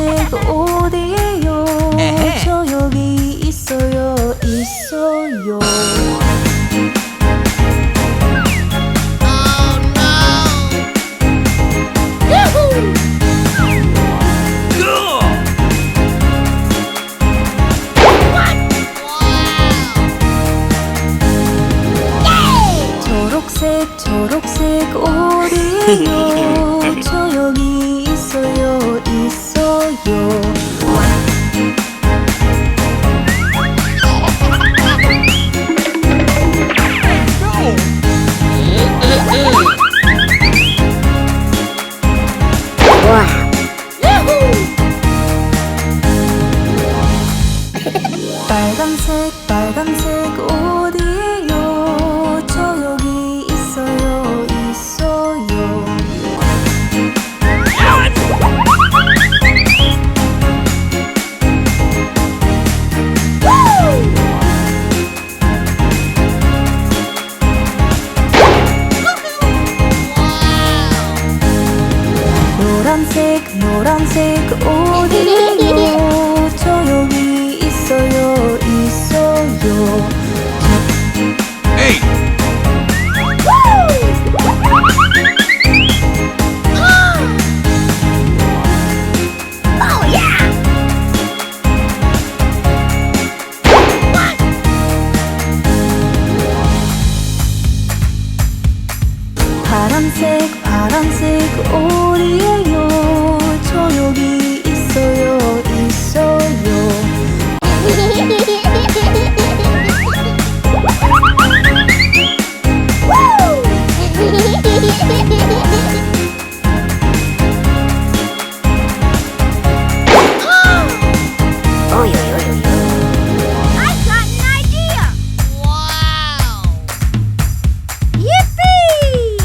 파란색 어디에요? 에헤. 저 여기 있어요 있어요. 초록색 초록색 어디에요 있어요 빨강색 빨강색 어 노란색 노란색 어디에요 저 여기 있어요 있어요. 에이. 파란색 파란색